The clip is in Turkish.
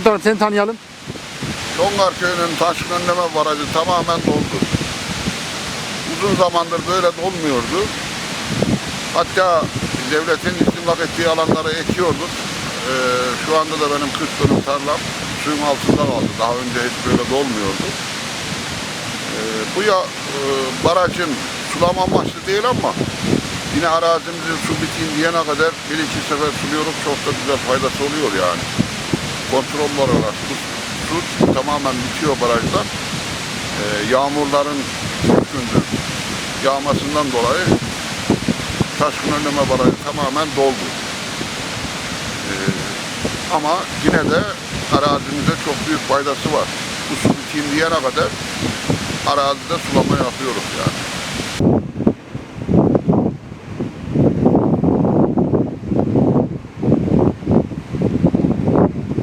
Muhtarım seni tanıyalım. Çongar Köyü'nün taşkın önleme barajı tamamen doldu. Uzun zamandır böyle dolmuyordu. Hatta devletin istimlak ettiği alanları ekiyorduk. Ee, şu anda da benim 40 dönüm tarlam suyun altında kaldı. Daha önce hiç böyle dolmuyordu. Ee, bu ya e, barajın sulama amaçlı değil ama yine arazimizi su biteyim diyene kadar bir iki sefer suluyoruz. Çok da güzel faydası oluyor yani. Kontrol olarak su, su tamamen bitiyor barajdan. Ee, yağmurların gündür yağmasından dolayı taşkın önleme barajı tamamen doldu. Ee, ama yine de arazimize çok büyük faydası var. Bu su biteyim diyene kadar arazide sulama yapıyoruz yani.